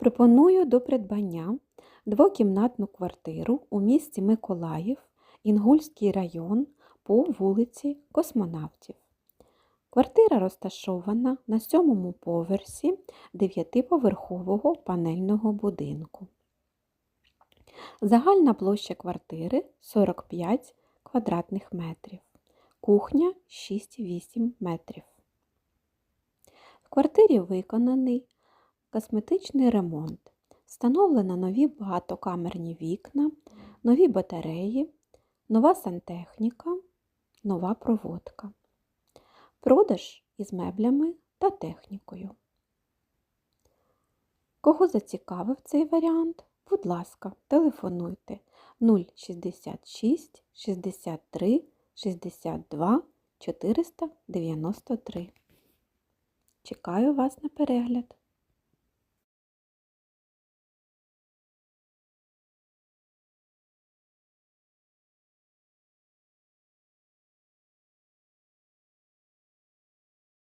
Пропоную до придбання двокімнатну квартиру у місті Миколаїв, Інгульський район по вулиці Космонавтів. Квартира розташована на сьомому поверсі дев'ятиповерхового панельного будинку. Загальна площа квартири 45 квадратних метрів. Кухня 6-8 метрів. В квартирі виконаний косметичний ремонт. Встановлено нові багатокамерні вікна, нові батареї, нова сантехніка, нова проводка. Продаж із меблями та технікою. Кого зацікавив цей варіант? Будь ласка, телефонуйте 066 63 62 493. Чекаю вас на перегляд.